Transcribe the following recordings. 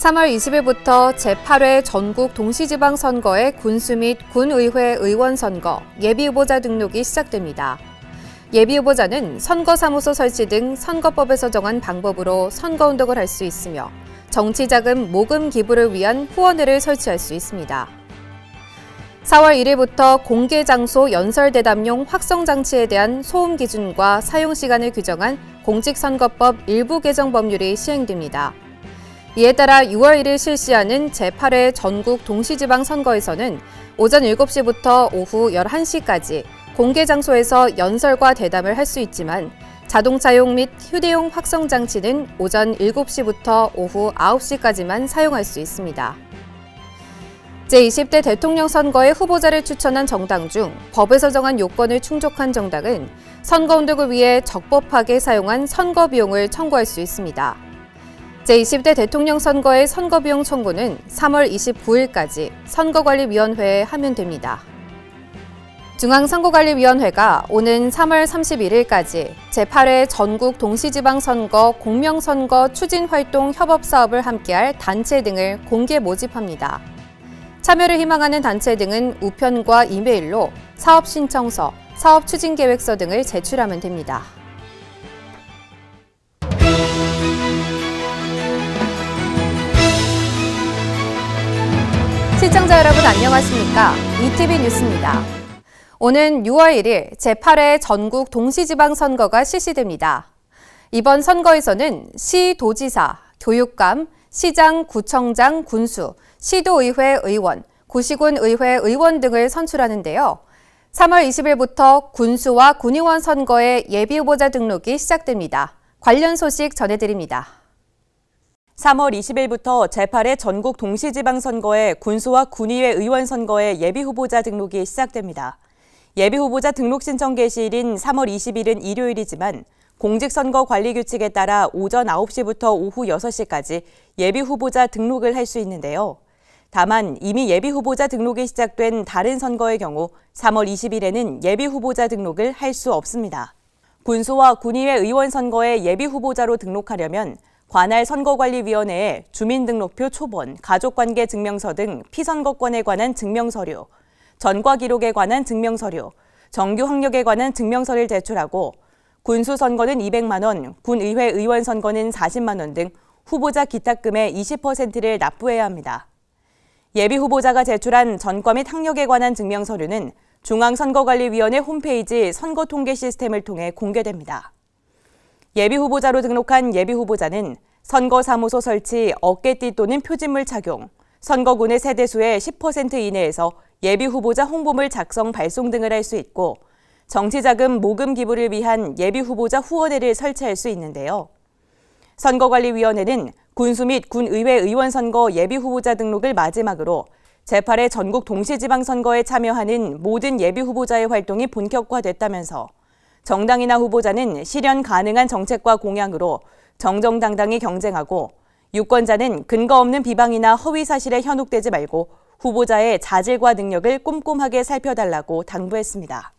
3월 20일부터 제8회 전국 동시지방선거의 군수 및 군의회 의원 선거 예비후보자 등록이 시작됩니다. 예비후보자는 선거사무소 설치 등 선거법에서 정한 방법으로 선거운동을 할 수 있으며 정치자금 모금 기부를 위한 후원회를 설치할 수 있습니다. 4월 1일부터 공개 장소 연설 대담용 확성 장치에 대한 소음 기준과 사용 시간을 규정한 공직선거법 일부 개정 법률이 시행됩니다. 이에 따라 6월 1일 실시하는 제8회 전국 동시지방 선거에서는 오전 7시부터 오후 11시까지 공개 장소에서 연설과 대담을 할 수 있지만 자동차용 및 휴대용 확성 장치는 오전 7시부터 오후 9시까지만 사용할 수 있습니다. 제20대 대통령 선거에 후보자를 추천한 정당 중 법에서 정한 요건을 충족한 정당은 선거운동을 위해 적법하게 사용한 선거 비용을 청구할 수 있습니다. 제20대 대통령 선거의 선거비용 청구는 3월 29일까지 선거관리위원회에 하면 됩니다. 중앙선거관리위원회가 오는 3월 31일까지 제8회 전국 동시지방선거 공명선거 추진활동 협업사업을 함께할 단체 등을 공개 모집합니다. 참여를 희망하는 단체 등은 우편과 이메일로 사업 신청서, 사업 추진 계획서 등을 제출하면 됩니다. 시청자 여러분 안녕하십니까? ETV 뉴스입니다. 오는 6월 1일 제8회 전국 동시지방선거가 실시됩니다. 이번 선거에서는 시, 도지사, 교육감, 시장, 구청장, 군수, 시도의회 의원, 구시군 의회 의원 등을 선출하는데요. 3월 20일부터 군수와 군의원 선거의 예비 후보자 등록이 시작됩니다. 관련 소식 전해드립니다. 3월 20일부터 제8회 전국 동시지방선거에 군수와 군의회 의원 선거의 예비후보자 등록이 시작됩니다. 예비후보자 등록 신청 개시일인 3월 20일은 일요일이지만 공직선거 관리 규칙에 따라 오전 9시부터 오후 6시까지 예비후보자 등록을 할 수 있는데요. 다만 이미 예비후보자 등록이 시작된 다른 선거의 경우 3월 20일에는 예비후보자 등록을 할 수 없습니다. 군수와 군의회 의원 선거에 예비후보자로 등록하려면 관할 선거관리위원회에 주민등록표 초본, 가족관계 증명서 등 피선거권에 관한 증명서류, 전과 기록에 관한 증명서류, 정규 학력에 관한 증명서를 제출하고 군수 선거는 200만 원, 군의회 의원 선거는 40만 원 등 후보자 기탁금의 20%를 납부해야 합니다. 예비 후보자가 제출한 전과 및 학력에 관한 증명서류는 중앙선거관리위원회 홈페이지 선거통계 시스템을 통해 공개됩니다. 예비 후보자로 등록한 예비 후보자는 선거사무소 설치, 어깨띠 또는 표진물 착용, 선거군의 세대수의 10% 이내에서 예비 후보자 홍보물 작성 발송 등을 할 수 있고 정치자금 모금 기부를 위한 예비 후보자 후원회를 설치할 수 있는데요. 선거관리위원회는 군수 및 군의회 의원 선거 예비 후보자 등록을 마지막으로 제8회 전국 동시지방선거에 참여하는 모든 예비 후보자의 활동이 본격화됐다면서 정당이나 후보자는 실현 가능한 정책과 공약으로 정정당당히 경쟁하고 유권자는 근거 없는 비방이나 허위 사실에 현혹되지 말고 후보자의 자질과 능력을 꼼꼼하게 살펴달라고 당부했습니다.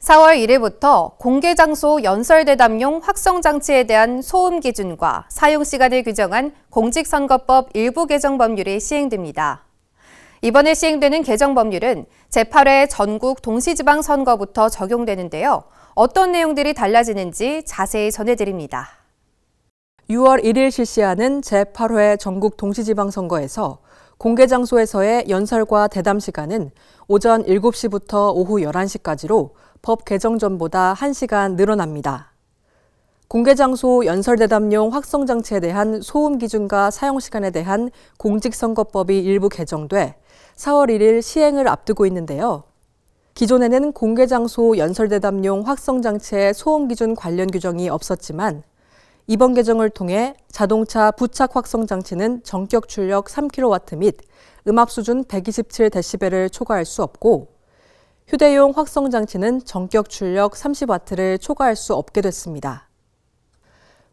4월 1일부터 공개장소 연설대담용 확성장치에 대한 소음 기준과 사용 시간을 규정한 공직선거법 일부 개정 법률이 시행됩니다. 이번에 시행되는 개정 법률은 제8회 전국 동시지방 선거부터 적용되는데요. 어떤 내용들이 달라지는지 자세히 전해드립니다. 6월 1일 실시하는 제8회 전국 동시지방선거에서 공개 장소에서의 연설과 대담 시간은 오전 7시부터 오후 11시까지로 법 개정 전보다 1시간 늘어납니다. 공개 장소 연설 대담용 확성 장치에 대한 소음 기준과 사용 시간에 대한 공직선거법이 일부 개정돼 4월 1일 시행을 앞두고 있는데요. 기존에는 공개 장소 연설 대담용 확성 장치의 소음 기준 관련 규정이 없었지만 이번 개정을 통해 자동차 부착 확성 장치는 전격 출력 3kW 및 음압 수준 127dB를 초과할 수 없고 휴대용 확성 장치는 전격 출력 30W를 초과할 수 없게 됐습니다.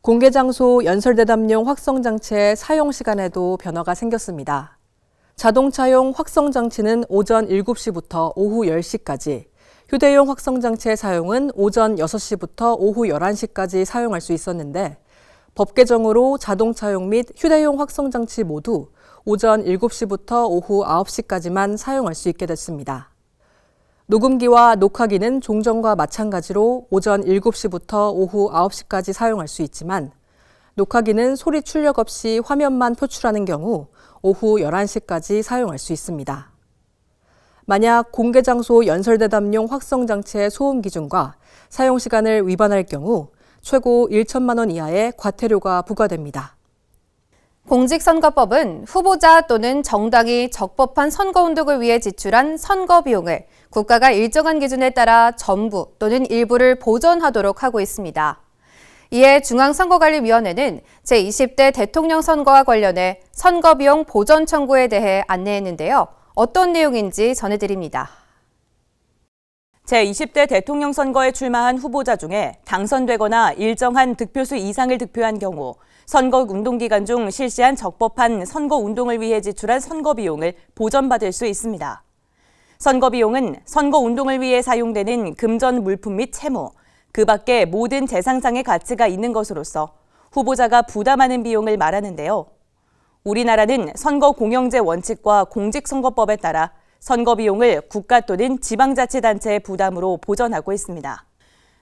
공개 장소 연설 대담용 확성 장치의 사용 시간에도 변화가 생겼습니다. 자동차용 확성 장치는 오전 7시부터 오후 10시까지, 휴대용 확성 장치의 사용은 오전 6시부터 오후 11시까지 사용할 수 있었는데 법 개정으로 자동차용 및 휴대용 확성장치 모두 오전 7시부터 오후 9시까지만 사용할 수 있게 됐습니다. 녹음기와 녹화기는 종전과 마찬가지로 오전 7시부터 오후 9시까지 사용할 수 있지만 녹화기는 소리 출력 없이 화면만 표출하는 경우 오후 11시까지 사용할 수 있습니다. 만약 공개 장소 연설 대담용 확성 장치의 소음 기준과 사용 시간을 위반할 경우 최고 1천만 원 이하의 과태료가 부과됩니다. 공직선거법은 후보자 또는 정당이 적법한 선거 운동을 위해 지출한 선거 비용을 국가가 일정한 기준에 따라 전부 또는 일부를 보전하도록 하고 있습니다. 이에 중앙선거관리위원회는 제20대 대통령 선거와 관련해 선거비용 보전 청구에 대해 안내했는데요. 어떤 내용인지 전해드립니다. 제20대 대통령 선거에 출마한 후보자 중에 당선되거나 일정한 득표수 이상을 득표한 경우 선거 운동 기간 중 실시한 적법한 선거 운동을 위해 지출한 선거 비용을 보전받을 수 있습니다. 선거 비용은 선거 운동을 위해 사용되는 금전 물품 및 채무, 그 밖에 모든 재상상의 가치가 있는 것으로서 후보자가 부담하는 비용을 말하는데요. 우리나라는 선거 공영제 원칙과 공직선거법에 따라 선거 비용을 국가 또는 지방자치단체의 부담으로 보전하고 있습니다.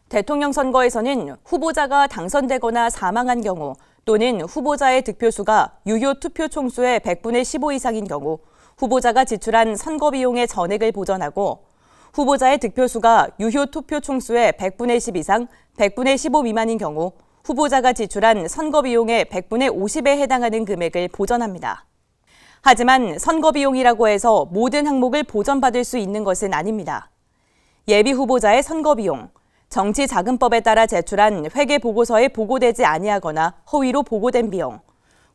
대통령 선거에서는 후보자가 당선되거나 사망한 경우 또는 후보자의 득표수가 유효 투표 총수의 100분의 15 이상인 경우 후보자가 지출한 선거 비용의 전액을 보전하고 후보자의 득표수가 유효 투표 총수의 100분의 10 이상, 100분의 15 미만인 경우 후보자가 지출한 선거 비용의 100분의 50에 해당하는 금액을 보전합니다. 하지만 선거 비용이라고 해서 모든 항목을 보전받을 수 있는 것은 아닙니다. 예비 후보자의 선거 비용, 정치 자금법에 따라 제출한 회계 보고서에 보고되지 아니하거나 허위로 보고된 비용,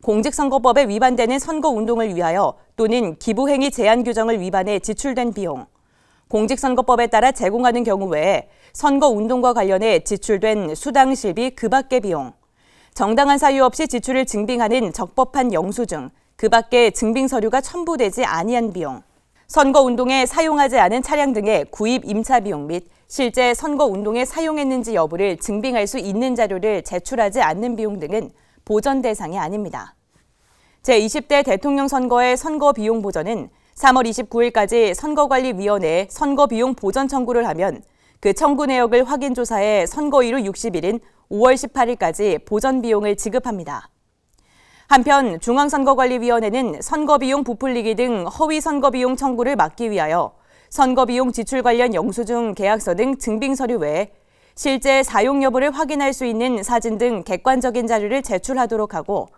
공직선거법에 위반되는 선거 운동을 위하여 또는 기부 행위 제한 규정을 위반해 지출된 비용, 공직선거법에 따라 제공하는 경우 외에 선거 운동과 관련해 지출된 수당 실비 그 밖의 비용, 정당한 사유 없이 지출을 증빙하는 적법한 영수증, 그 밖에 증빙 서류가 첨부되지 아니한 비용, 선거 운동에 사용하지 않은 차량 등의 구입 임차 비용 및 실제 선거 운동에 사용했는지 여부를 증빙할 수 있는 자료를 제출하지 않는 비용 등은 보전 대상이 아닙니다. 제20대 대통령 선거의 선거 비용 보전은 3월 29일까지 선거관리위원회에 선거 비용 보전 청구를 하면 그 청구 내역을 확인 조사해 선거일후 60일인 5월 18일까지 보전 비용을 지급합니다. 한편 중앙선거관리위원회는 선거비용 부풀리기 등 허위 선거비용 청구를 막기 위하여 선거비용 지출 관련 영수증, 계약서 등 증빙 서류 외에 실제 사용 여부를 확인할 수 있는 사진 등 객관적인 자료를 제출하도록 하고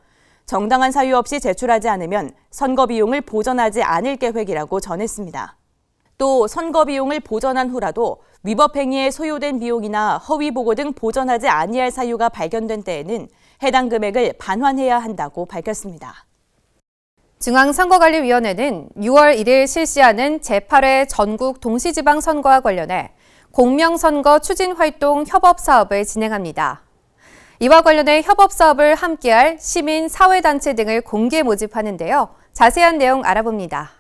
정당한 사유 없이 제출하지 않으면 선거 비용을 보전하지 않을 계획이라고 전했습니다. 또 선거 비용을 보전한 후라도 위법 행위에 소요된 비용이나 허위 보고 등 보전하지 아니할 사유가 발견된 때에는 해당 금액을 반환해야 한다고 밝혔습니다. 중앙선거관리위원회는 6월 1일 실시하는 제8회 전국 동시지방선거와 관련해 공명선거 추진활동 협업사업을 진행합니다. 이와 관련해 협업 사업을 함께할 시민, 사회단체 등을 공개 모집하는데요. 자세한 내용 알아봅니다.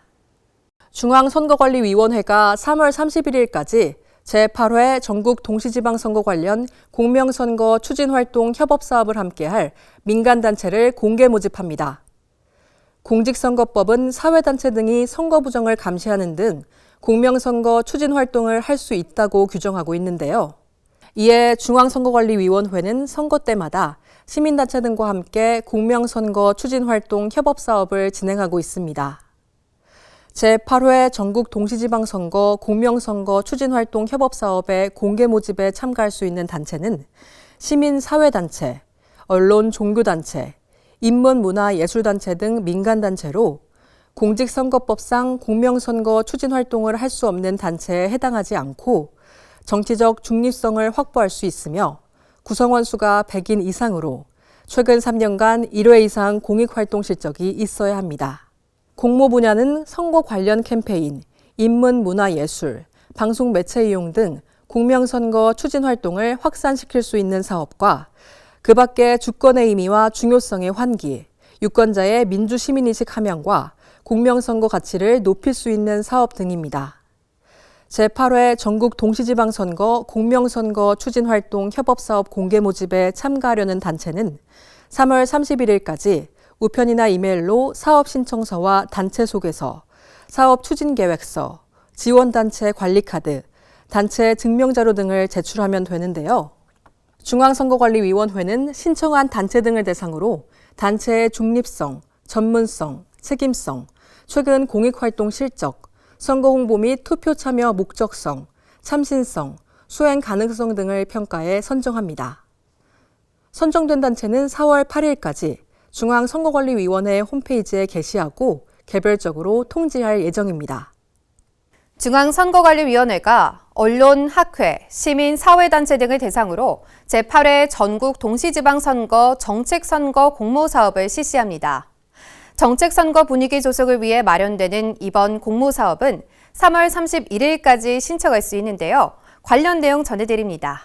중앙선거관리위원회가 3월 31일까지 제8회 전국 동시지방선거 관련 공명선거 추진활동 협업사업을 함께할 민간단체를 공개 모집합니다. 공직선거법은 사회단체 등이 선거 부정을 감시하는 등 공명선거 추진 활동을 할 수 있다고 규정하고 있는데요. 이에 중앙선거관리위원회는 선거 때마다 시민단체 등과 함께 공명선거 추진 활동 협업 사업을 진행하고 있습니다. 제8회 전국 동시지방선거 공명선거 추진활동 협업사업의 공개 모집에 참가할 수 있는 단체는 시민사회단체, 언론 종교단체, 인문문화예술단체 등 민간단체로 공직선거법상 공명선거 추진활동을 할 수 없는 단체에 해당하지 않고 정치적 중립성을 확보할 수 있으며 구성원 수가 100인 이상으로 최근 3년간 1회 이상 공익활동 실적이 있어야 합니다. 공모 분야는 선거 관련 캠페인, 인문 문화 예술, 방송 매체 이용 등 공명선거 추진 활동을 확산시킬 수 있는 사업과 그 밖에 주권의 의미와 중요성의 환기, 유권자의 민주 시민의식 함양과 공명선거 가치를 높일 수 있는 사업 등입니다. 제8회 전국 동시지방선거 공명선거 추진활동 협업사업 공개 모집에 참가하려는 단체는 3월 31일까지 우편이나 이메일로 사업 신청서와 단체 소개서, 사업 추진 계획서, 지원단체 관리카드, 단체 증명자료 등을 제출하면 되는데요. 중앙선거관리위원회는 신청한 단체 등을 대상으로 단체의 중립성, 전문성, 책임성, 최근 공익활동 실적, 선거 홍보 및 투표 참여 목적성, 참신성, 수행 가능성 등을 평가해 선정합니다. 선정된 단체는 4월 8일까지 중앙선거관리위원회 홈페이지에 게시하고 개별적으로 통지할 예정입니다. 중앙선거관리위원회가 언론, 학회, 시민, 사회단체 등을 대상으로 제8회 전국 동시지방선거 정책선거 공모사업을 실시합니다. 정책선거 분위기 조성을 위해 마련되는 이번 공모사업은 3월 31일까지 신청할 수 있는데요. 관련 내용 전해드립니다.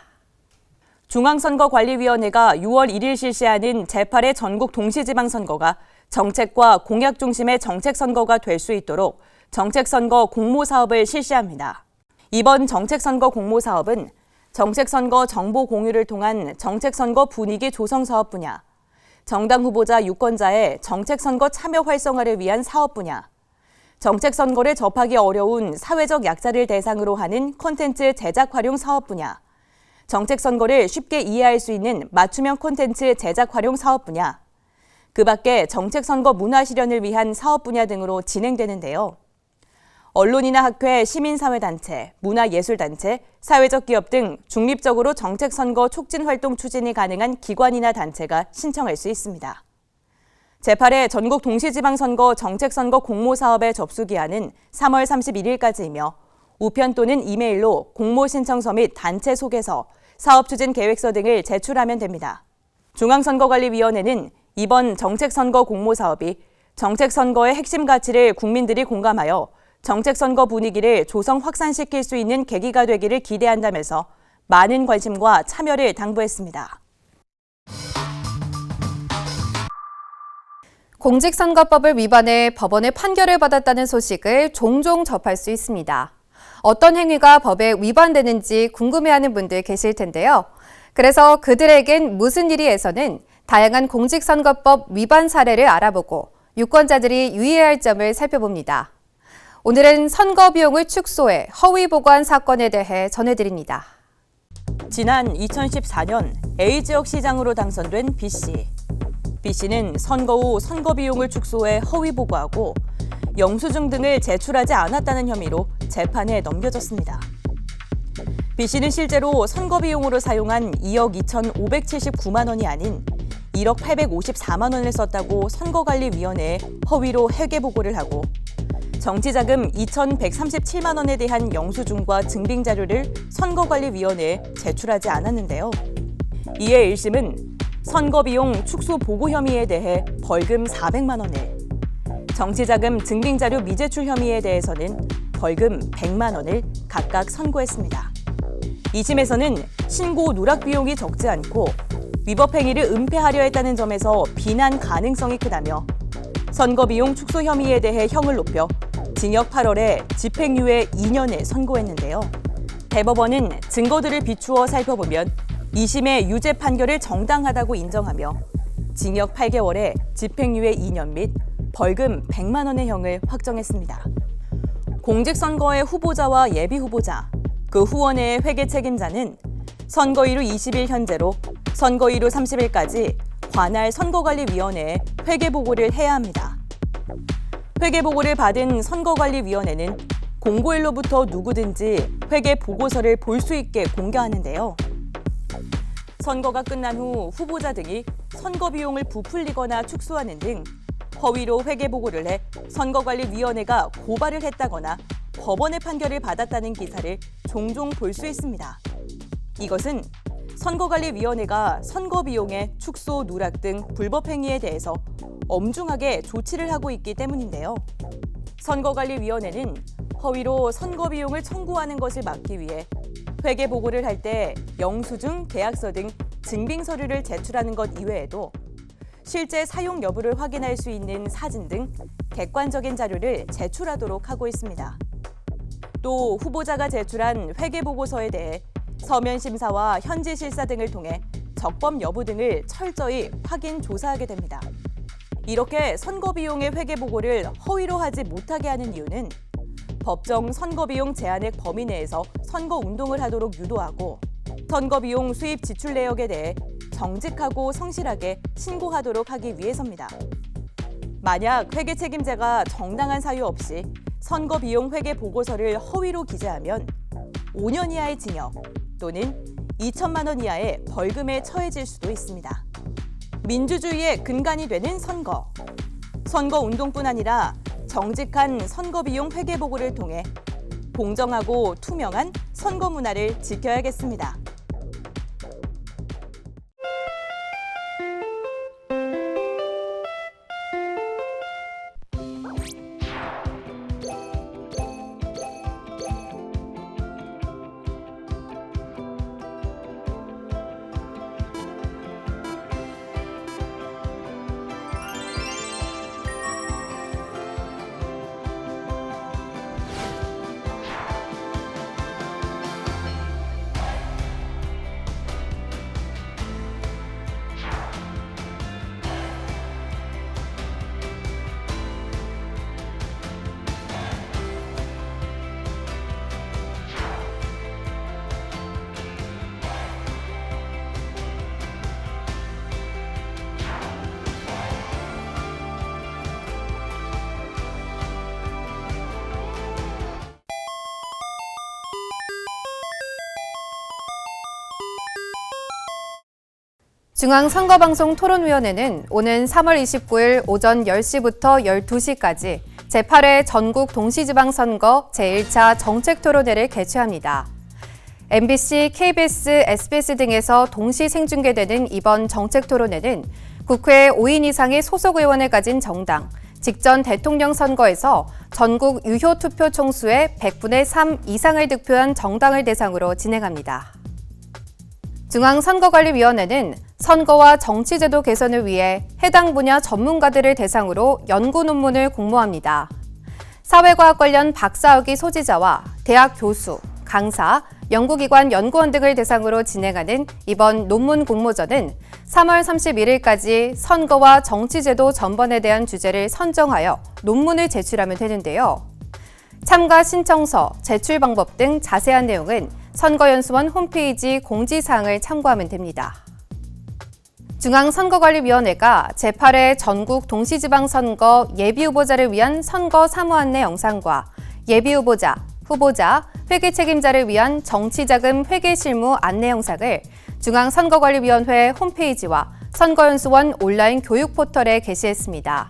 중앙선거관리위원회가 6월 1일 실시하는 제8회 전국 동시지방선거가 정책과 공약 중심의 정책선거가 될 수 있도록 정책선거 공모사업을 실시합니다. 이번 정책선거 공모사업은 정책선거 정보 공유를 통한 정책선거 분위기 조성 사업 분야, 정당 후보자 유권자의 정책 선거 참여 활성화를 위한 사업 분야, 정책 선거를 접하기 어려운 사회적 약자를 대상으로 하는 콘텐츠 제작 활용 사업 분야, 정책 선거를 쉽게 이해할 수 있는 맞춤형 콘텐츠 제작 활용 사업 분야, 그 밖에 정책 선거 문화 실현을 위한 사업 분야 등으로 진행되는데요. 언론이나 학회, 시민사회단체, 문화예술단체, 사회적 기업 등 중립적으로 정책 선거 촉진 활동 추진이 가능한 기관이나 단체가 신청할 수 있습니다. 제8회 전국 동시지방선거 정책선거 공모사업의 접수기한은 3월 31일까지이며 우편 또는 이메일로 공모 신청서 및 단체 소개서, 사업 추진 계획서 등을 제출하면 됩니다. 중앙선거관리위원회는 이번 정책선거 공모사업이 정책선거의 핵심 가치를 국민들이 공감하여 정책 선거 분위기를 조성 확산시킬 수 있는 계기가 되기를 기대한다면서 많은 관심과 참여를 당부했습니다. 공직선거법을 위반해 법원의 판결을 받았다는 소식을 종종 접할 수 있습니다. 어떤 행위가 법에 위반되는지 궁금해하는 분들 계실 텐데요. 그래서 그들에겐 무슨 일이에서는 다양한 공직선거법 위반 사례를 알아보고 유권자들이 유의해야 할 점을 살펴봅니다. 오늘은 선거 비용을 축소해 허위 보관 사건에 대해 전해드립니다. 지난 2014년 A 지역 시장으로 당선된 B 씨. B 씨는 선거 후 선거 비용을 축소해 허위 보고하고 영수증 등을 제출하지 않았다는 혐의로 재판에 넘겨졌습니다. B 씨는 실제로 선거 비용으로 사용한 2억 2,579만 원이 아닌 1억 854만 원을 썼다고 선거관리위원회에 허위로 회계 보고를 하고 정치자금 2,137만 원에 대한 영수증과 증빙 자료를 선거관리위원회에 제출하지 않았는데요. 이에 1심은 선거비용 축소 보고 혐의에 대해 벌금 400만 원을, 정치자금 증빙 자료 미제출 혐의에 대해서는 벌금 100만 원을 각각 선고했습니다. 2심에서는 신고 누락 비용이 적지 않고 위법 행위를 은폐하려 했다는 점에서 비난 가능성이 크다며 선거 비용 축소 혐의에 대해 형을 높여 징역 8월에 집행유예 2년을 선고했는데요. 대법원은 증거들을 비추어 살펴보면 2심의 유죄 판결을 정당하다고 인정하며 징역 8개월에 집행유예 2년 및 벌금 100만 원의 형을 확정했습니다. 공직선거의 후보자와 예비 후보자, 그 후원회의 회계 책임자는 선거일후 20일 현재로 선거일후 30일까지 관할 선거관리위원회에 회계 보고를 해야 합니다. 회계 보고를 받은 선거관리위원회는 공고일로부터 누구든지 회계 보고서를 볼 수 있게 공개하는데요. 선거가 끝난 후 후보자 등이 선거 비용을 부풀리거나 축소하는 등 허위로 회계 보고를 해 선거관리위원회가 고발을 했다거나 법원의 판결을 받았다는 기사를 종종 볼 수 있습니다. 이것은 선거관리위원회가 선거 비용의 축소, 누락 등 불법 행위에 대해서 엄중하게 조치를 하고 있기 때문인데요. 선거관리위원회는 허위로 선거 비용을 청구하는 것을 막기 위해 회계 보고를 할 때 영수증, 계약서 등 증빙 서류를 제출하는 것 이외에도 실제 사용 여부를 확인할 수 있는 사진 등 객관적인 자료를 제출하도록 하고 있습니다. 또 후보자가 제출한 회계 보고서에 대해 서면 심사와 현지 실사 등을 통해 적법 여부 등을 철저히 확인 조사하게 됩니다. 이렇게 선거 비용의 회계 보고를 허위로 하지 못하게 하는 이유는 법정 선거 비용 제한액 범위 내에서 선거 운동을 하도록 유도하고 선거 비용 수입 지출 내역에 대해 정직하고 성실하게 신고하도록 하기 위해서입니다. 만약 회계 책임자가 정당한 사유 없이 선거 비용 회계 보고서를 허위로 기재하면 5년 이하의 징역 또는 2천만 원 이하의 벌금에 처해질 수도 있습니다. 민주주의의 근간이 되는 선거. 선거 운동뿐 아니라 정직한 선거 비용 회계 보고를 통해 공정하고 투명한 선거 문화를 지켜야겠습니다. 중앙선거방송 토론위원회는 오는 3월 29일 오전 10시부터 12시까지 제8회 전국 동시지방선거 제1차 정책토론회를 개최합니다. MBC, KBS, SBS 등에서 동시 생중계되는 이번 정책토론회는 국회 5인 이상의 소속 의원을 가진 정당, 직전 대통령 선거에서 전국 유효 투표 총수의 100분의 3 이상을 득표한 정당을 대상으로 진행합니다. 중앙선거관리위원회는 선거와 정치제도 개선을 위해 해당 분야 전문가들을 대상으로 연구 논문을 공모합니다. 사회과학 관련 박사학위 소지자와 대학 교수, 강사, 연구기관 연구원 등을 대상으로 진행하는 이번 논문 공모전은 3월 31일까지 선거와 정치제도 전반에 대한 주제를 선정하여 논문을 제출하면 되는데요. 참가 신청서, 제출 방법 등 자세한 내용은 선거연수원 홈페이지 공지사항을 참고하면 됩니다. 중앙선거관리위원회가 제8회 전국 동시지방선거 예비후보자를 위한 선거 사무 안내 영상과 예비후보자, 후보자, 회계 책임자를 위한 정치자금 회계 실무 안내 영상을 중앙선거관리위원회 홈페이지와 선거연수원 온라인 교육 포털에 게시했습니다.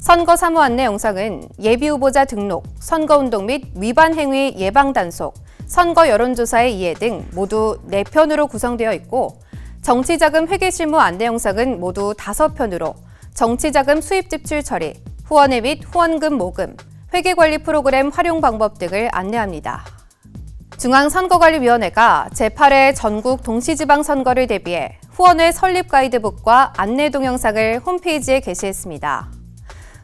선거 사무 안내 영상은 예비후보자 등록, 선거운동 및 위반 행위 예방 단속, 선거 여론조사의 이해 등 모두 4편으로 구성되어 있고 정치자금 회계 실무 안내 영상은 모두 5편으로 정치자금 수입 지출 처리, 후원회 및 후원금 모금, 회계관리 프로그램 활용 방법 등을 안내합니다. 중앙선거관리위원회가 제8회 전국 동시지방선거를 대비해 후원회 설립 가이드북과 안내 동영상을 홈페이지에 게시했습니다.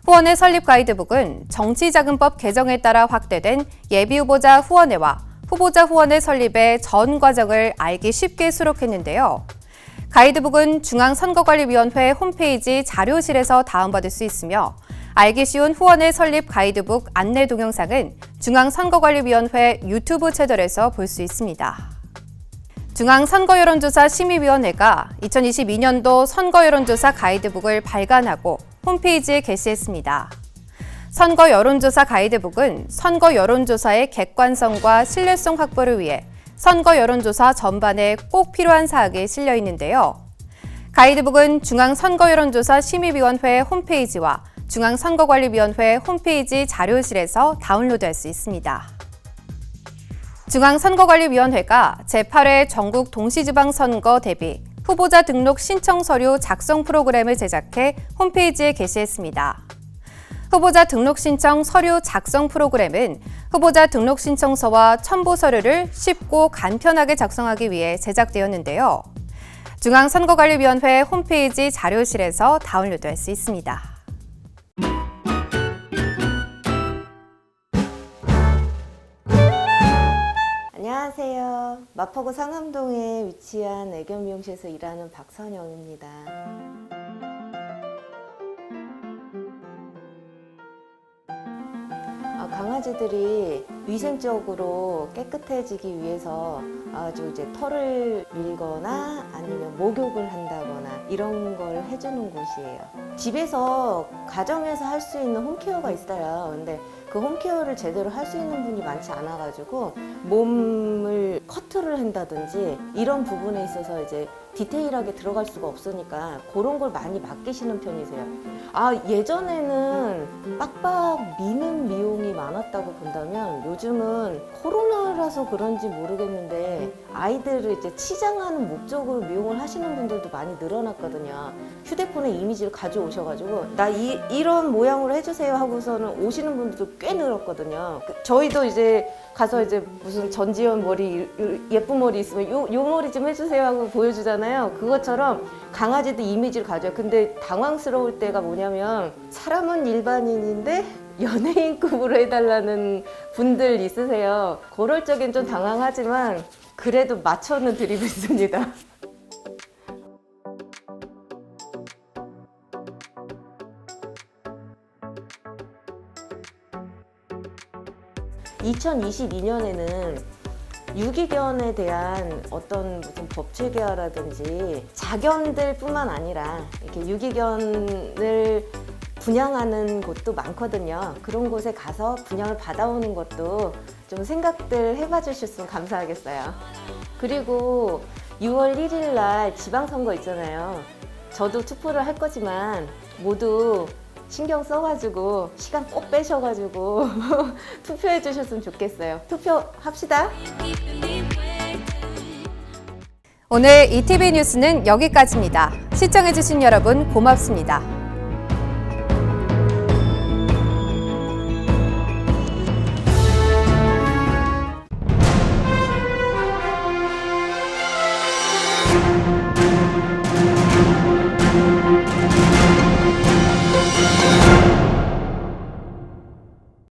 후원회 설립 가이드북은 정치자금법 개정에 따라 확대된 예비후보자 후원회와 후보자 후원회 설립의 전 과정을 알기 쉽게 수록했는데요. 가이드북은 중앙선거관리위원회 홈페이지 자료실에서 다운받을 수 있으며 알기 쉬운 후원회 설립 가이드북 안내 동영상은 중앙선거관리위원회 유튜브 채널에서 볼 수 있습니다. 중앙선거여론조사 심의위원회가 2022년도 선거여론조사 가이드북을 발간하고 홈페이지에 게시했습니다. 선거 여론조사 가이드북은 선거 여론조사의 객관성과 신뢰성 확보를 위해 선거 여론조사 전반에 꼭 필요한 사항이 실려 있는데요. 가이드북은 중앙선거여론조사 심의위원회 홈페이지와 중앙선거관리위원회 홈페이지 자료실에서 다운로드할 수 있습니다. 중앙선거관리위원회가 제8회 전국 동시지방선거 대비 후보자 등록 신청 서류 작성 프로그램을 제작해 홈페이지에 게시했습니다. 후보자 등록 신청 서류 작성 프로그램은 후보자 등록 신청서와 첨부 서류를 쉽고 간편하게 작성하기 위해 제작되었는데요. 중앙선거관리위원회 홈페이지 자료실에서 다운로드할 수 있습니다. 안녕하세요. 마포구 상암동에 위치한 애견 미용실에서 일하는 박선영입니다. 강아지들이 위생적으로 깨끗해지기 위해서 아주 이제 털을 밀거나 아니면 목욕을 한다거나 이런 걸 해주는 곳이에요. 집에서 가정에서 할 수 있는 홈케어가 있어요. 근데 그 홈케어를 제대로 할 수 있는 분이 많지 않아가지고 몸을 커트를 한다든지 이런 부분에 있어서 이제 디테일하게 들어갈 수가 없으니까 그런 걸 많이 맡기시는 편이세요. 아 예전에는 빡빡 미는 미용이 많았다고 본다면 요즘은 코로나라서 그런지 모르겠는데 아이들을 이제 치장하는 목적으로 미용을 하시는 분들도 많이 늘어났거든요. 휴대폰에 이미지를 가져오셔가지고 나 이, 이런 모양으로 해주세요 하고서는 오시는 분들도 꽤 늘었거든요. 그, 저희도 이제 가서 이제 무슨 전지현 머리 예쁜 머리 있으면 요, 요 머리 좀 해주세요 하고 보여주잖아요. 그것처럼 강아지도 이미지를 가져요. 근데 당황스러울 때가 뭐냐면 사람은 일반인인데 연예인급으로 해달라는 분들 있으세요. 그럴 적엔 좀 당황하지만 그래도 맞춰는 드리고 있습니다. 2022년에는 유기견에 대한 어떤 무슨 법 체계화라든지 자견들뿐만 아니라 이렇게 유기견을 분양하는 곳도 많거든요. 그런 곳에 가서 분양을 받아오는 것도 좀 생각들 해봐 주셨으면 감사하겠어요. 그리고 6월 1일 날 지방선거 있잖아요. 저도 투표를 할 거지만 모두 신경 써가지고 시간 꼭 빼셔가지고 투표해 주셨으면 좋겠어요. 투표합시다. 오늘 ETV 뉴스는 여기까지입니다. 시청해주신 여러분 고맙습니다.